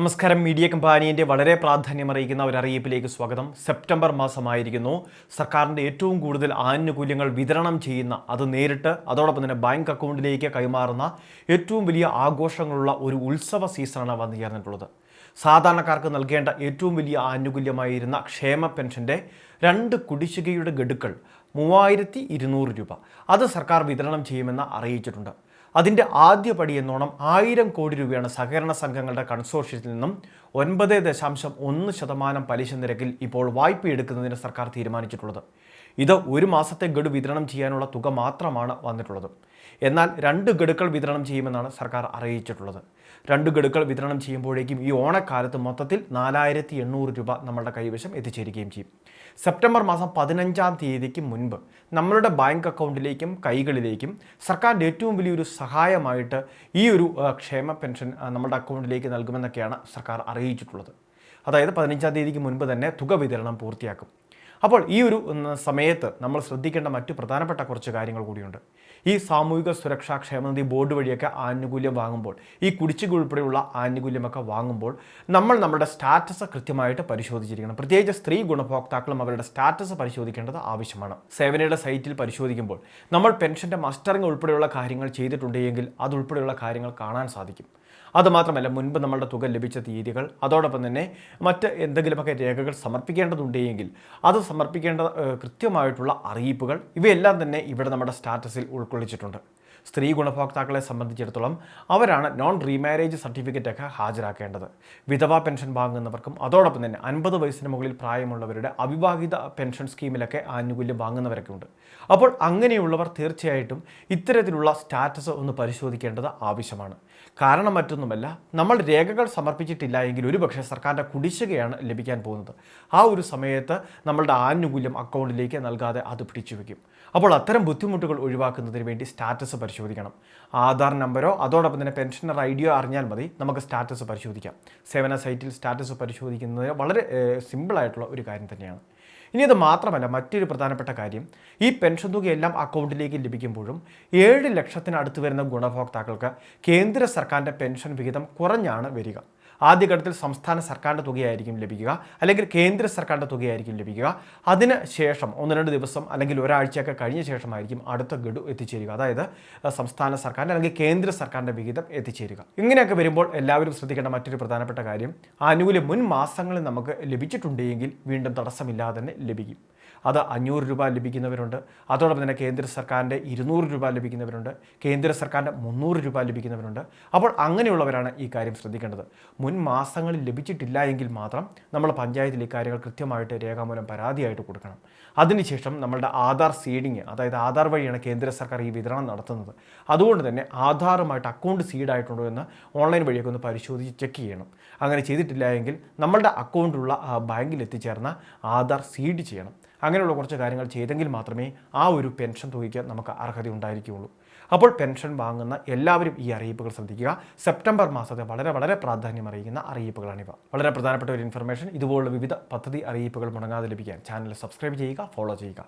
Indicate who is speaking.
Speaker 1: നമസ്കാരം. മീഡിയ കമ്പാനിയന്റെ വളരെ പ്രാധാന്യമറിയിക്കുന്ന ഒരു അറിയിപ്പിലേക്ക് സ്വാഗതം. സെപ്റ്റംബർ മാസമായിരിക്കുന്നു. സർക്കാരിന്റെ ഏറ്റവും കൂടുതൽ ആനുകൂല്യങ്ങൾ വിതരണം ചെയ്യുന്ന അത് നേരിട്ട് അതോടൊപ്പം തന്നെ ബാങ്ക് അക്കൗണ്ടിലേക്ക് കൈമാറുന്ന ഏറ്റവും വലിയ ആഘോഷങ്ങളുള്ള ഒരു ഉത്സവ സീസണാണ് വന്നു ചേർന്നിട്ടുള്ളത്. സാധാരണക്കാർക്ക് നൽകേണ്ട ഏറ്റവും വലിയ ആനുകൂല്യമായിരുന്ന ക്ഷേമ പെൻഷന്റെ രണ്ട് കുടിശ്ശികയുടെ ഗഡുക്കൾ മൂവായിരത്തി ഇരുന്നൂറ് രൂപ. അത് സർക്കാർ വിതരണം ചെയ്യുമെന്ന് അറിയിച്ചിട്ടുണ്ട്. അതിന്റെ ആദ്യ പടി എന്നോണം ആയിരം കോടി രൂപയാണ് സഹകരണ സംഘങ്ങളുടെ കൺസോർഷ്യത്തിൽ നിന്നും ഒൻപത് ദശാംശം ഒന്ന് ശതമാനം പലിശ നിരക്കിൽ ഇപ്പോൾ വായ്പ എടുക്കുന്നതിന് സർക്കാർ തീരുമാനിച്ചിട്ടുള്ളത്. ഇത് ഒരു മാസത്തെ ഗഡു വിതരണം ചെയ്യാനുള്ള തുക മാത്രമാണ് വന്നിട്ടുള്ളത്. എന്നാൽ രണ്ട് ഗഡുക്കൾ വിതരണം ചെയ്യുമെന്നാണ് സർക്കാർ അറിയിച്ചിട്ടുള്ളത്. രണ്ട് ഗഡുക്കൾ വിതരണം ചെയ്യുമ്പോഴേക്കും ഈ ഓണക്കാലത്ത് മൊത്തത്തിൽ നാലായിരത്തി എണ്ണൂറ് രൂപ നമ്മളുടെ കൈവശം എത്തിച്ചേരുകയും ചെയ്യും. സെപ്റ്റംബർ മാസം പതിനഞ്ചാം തീയതിക്ക് മുൻപ് നമ്മളുടെ ബാങ്ക് അക്കൗണ്ടിലേക്കും കൈകളിലേക്കും സർക്കാരിന്റെ ഏറ്റവും വലിയൊരു സഹായമായിട്ട് ഈ ഒരു ക്ഷേമ പെൻഷൻ നമ്മുടെ അക്കൗണ്ടിലേക്ക് നൽകുമെന്നൊക്കെയാണ് സർക്കാർ അറിയിച്ചിട്ടുള്ളത്. അതായത് പതിനഞ്ചാം തീയതിക്ക് മുൻപ് തന്നെ തുക വിതരണം പൂർത്തിയാക്കും. അപ്പോൾ ഈ ഒരു സമയത്ത് നമ്മൾ ശ്രദ്ധിക്കേണ്ട മറ്റു പ്രധാനപ്പെട്ട കുറച്ച് കാര്യങ്ങൾ കൂടിയുണ്ട്. ഈ സാമൂഹിക സുരക്ഷാ ക്ഷേമനിധി ബോർഡ് വഴിയൊക്കെ ആനുകൂല്യം വാങ്ങുമ്പോൾ ഈ കുടിശ്ശിക ഉൾപ്പെടെയുള്ള ആനുകൂല്യമൊക്കെ വാങ്ങുമ്പോൾ നമ്മൾ നമ്മുടെ സ്റ്റാറ്റസ് കൃത്യമായിട്ട് പരിശോധിച്ചിരിക്കണം. പ്രത്യേകിച്ച് സ്ത്രീ ഗുണഭോക്താക്കളും അവരുടെ സ്റ്റാറ്റസ് പരിശോധിക്കേണ്ടത് ആവശ്യമാണ്. സേവനയുടെ സൈറ്റിൽ പരിശോധിക്കുമ്പോൾ നമ്മൾ പെൻഷന്റെ മസ്റ്ററിംഗ് ഉൾപ്പെടെയുള്ള കാര്യങ്ങൾ ചെയ്തിട്ടുണ്ടെങ്കിൽ അതുൾപ്പെടെയുള്ള കാര്യങ്ങൾ കാണാൻ സാധിക്കും. അതുമാത്രമല്ല മുൻപ് നമ്മളുടെ തുക ലഭിച്ച തീയതികൾ അതോടൊപ്പം തന്നെ മറ്റ് എന്തെങ്കിലുമൊക്കെ രേഖകൾ സമർപ്പിക്കേണ്ടതുണ്ടെങ്കിൽ അത് സമർപ്പിക്കേണ്ട കൃത്യമായിട്ടുള്ള അറിയിപ്പുകൾ ഇവയെല്ലാം തന്നെ ഇവിടെ നമ്മുടെ സ്റ്റാറ്റസിൽ ഉൾക്കൊള്ളിച്ചിട്ടുണ്ട്. സ്ത്രീ ഗുണഭോക്താക്കളെ സംബന്ധിച്ചിടത്തോളം അവരാണ് നോൺ റീമാരേജ് സർട്ടിഫിക്കറ്റ് ഒക്കെ ഹാജരാക്കേണ്ടത്. വിധവാ പെൻഷൻ വാങ്ങുന്നവർക്കും അതോടൊപ്പം തന്നെ അൻപത് വയസ്സിന് മുകളിൽ പ്രായമുള്ളവരുടെ അവിവാഹിത പെൻഷൻ സ്കീമിലൊക്കെ ആനുകൂല്യം വാങ്ങുന്നവരൊക്കെ ഉണ്ട്. അപ്പോൾ അങ്ങനെയുള്ളവർ തീർച്ചയായിട്ടും ഇത്തരത്തിലുള്ള സ്റ്റാറ്റസ് ഒന്ന് പരിശോധിക്കേണ്ടത് ആവശ്യമാണ്. കാരണം മറ്റൊന്നുമല്ല നമ്മൾ രേഖകൾ സമർപ്പിച്ചിട്ടില്ല എങ്കിൽ ഒരുപക്ഷെ സർക്കാരിന്റെ കുടിശ്ശികയാണ് ലഭിക്കാൻ പോകുന്നത്. ആ ഒരു സമയത്ത് നമ്മളുടെ ആനുകൂല്യം അക്കൗണ്ടിലേക്ക് നൽകാതെ അത് പിടിച്ചു വയ്ക്കും അപ്പോൾ അത്തരം ബുദ്ധിമുട്ടുകൾ ഒഴിവാക്കുന്നതിന് വേണ്ടി സ്റ്റാറ്റസ് പരിശോധിക്കണം. ആധാർ നമ്പരോ അതോടൊപ്പം തന്നെ പെൻഷനർ ഐ ഡിയോ അറിഞ്ഞാൽ മതി. നമുക്ക് സ്റ്റാറ്റസ് പരിശോധിക്കാം. സേവന സൈറ്റിൽ സ്റ്റാറ്റസ് പരിശോധിക്കുന്നത് വളരെ സിമ്പിളായിട്ടുള്ള ഒരു കാര്യം തന്നെയാണ്. ഇനി അത് മാത്രമല്ല മറ്റൊരു പ്രധാനപ്പെട്ട കാര്യം. ഈ പെൻഷൻ തുകയെല്ലാം അക്കൗണ്ടിലേക്ക് ലഭിക്കുമ്പോഴും ഏഴ് ലക്ഷത്തിനടുത്ത് വരുന്ന ഗുണഭോക്താക്കൾക്ക് കേന്ദ്ര സർക്കാരിന്റെ പെൻഷൻ വിഹിതം കുറഞ്ഞാണ് വരിക. ആദ്യഘട്ടത്തിൽ സംസ്ഥാന സർക്കാരിന്റെ തുകയായിരിക്കും ലഭിക്കുക അല്ലെങ്കിൽ കേന്ദ്ര സർക്കാരിന്റെ തുകയായിരിക്കും ലഭിക്കുക. അതിന് ശേഷം ഒന്ന് രണ്ട് ദിവസം അല്ലെങ്കിൽ ഒരാഴ്ചയൊക്കെ കഴിഞ്ഞ ശേഷമായിരിക്കും അടുത്ത ഗഡു എത്തിച്ചേരുക. അതായത് സംസ്ഥാന സർക്കാരിന്റെ അല്ലെങ്കിൽ കേന്ദ്ര സർക്കാരിന്റെ വിഹിതം എത്തിച്ചേരുക. ഇങ്ങനെയൊക്കെ വരുമ്പോൾ എല്ലാവരും ശ്രദ്ധിക്കേണ്ട മറ്റൊരു പ്രധാനപ്പെട്ട കാര്യം ആനുകൂല്യം മുൻ മാസങ്ങളിൽ നമുക്ക് ലഭിച്ചിട്ടുണ്ടെങ്കിൽ വീണ്ടും തടസ്സമില്ലാതെ തന്നെ ലഭിക്കും. അത് അഞ്ഞൂറ് രൂപ ലഭിക്കുന്നവരുണ്ട്. അതോടൊപ്പം തന്നെ കേന്ദ്ര സർക്കാരിന്റെ ഇരുന്നൂറ് രൂപ ലഭിക്കുന്നവരുണ്ട്. കേന്ദ്ര സർക്കാരിന്റെ മുന്നൂറ് രൂപ ലഭിക്കുന്നവരുണ്ട്. അപ്പോൾ അങ്ങനെയുള്ളവരാണ് ഈ കാര്യം ശ്രദ്ധിക്കേണ്ടത്. മുൻ മാസങ്ങളിൽ ലഭിച്ചിട്ടില്ല എങ്കിൽ മാത്രം നമ്മൾ പഞ്ചായത്തിൽ ഈ കാര്യങ്ങൾ കൃത്യമായിട്ട് രേഖാമൂലം പരാതിയായിട്ട് കൊടുക്കണം. അതിനുശേഷം നമ്മളുടെ ആധാർ സീഡിങ് അതായത് ആധാർ വഴിയാണ് കേന്ദ്ര സർക്കാർ ഈ വിതരണം നടത്തുന്നത്. അതുകൊണ്ട് തന്നെ ആധാറുമായിട്ട് അക്കൗണ്ട് സീഡായിട്ടുണ്ടോ എന്ന് ഓൺലൈൻ വഴിയൊക്കെ ഒന്ന് പരിശോധിച്ച് ചെക്ക് ചെയ്യണം. അങ്ങനെ ചെയ്തിട്ടില്ല എങ്കിൽ നമ്മളുടെ അക്കൗണ്ടിലുള്ള ആ ബാങ്കിൽ എത്തിച്ചേർന്ന ആധാർ സീഡ് ചെയ്യണം. അങ്ങനെയുള്ള കുറച്ച് കാര്യങ്ങൾ ചെയ്തെങ്കിൽ മാത്രമേ ആ ഒരു പെൻഷൻ തുകയ്ക്ക് നമുക്ക് അർഹത ഉണ്ടായിരിക്കുകയുള്ളൂ അപ്പോൾ പെൻഷൻ വാങ്ങുന്ന എല്ലാവരും ഈ അറിയിപ്പുകൾ ശ്രദ്ധിക്കുക. സെപ്റ്റംബർ മാസത്തെ വളരെ വളരെ പ്രാധാന്യം അറിയിക്കുന്ന അറിയിപ്പുകളാണിവ. വളരെ പ്രധാനപ്പെട്ട ഒരു ഇൻഫർമേഷൻ ഇതുപോലുള്ള വിവിധ പദ്ധതി അറിയിപ്പുകൾ മുടങ്ങാതെ ലഭിക്കാൻ ചാനൽ സബ്സ്ക്രൈബ് ചെയ്യുക ഫോളോ ചെയ്യുക.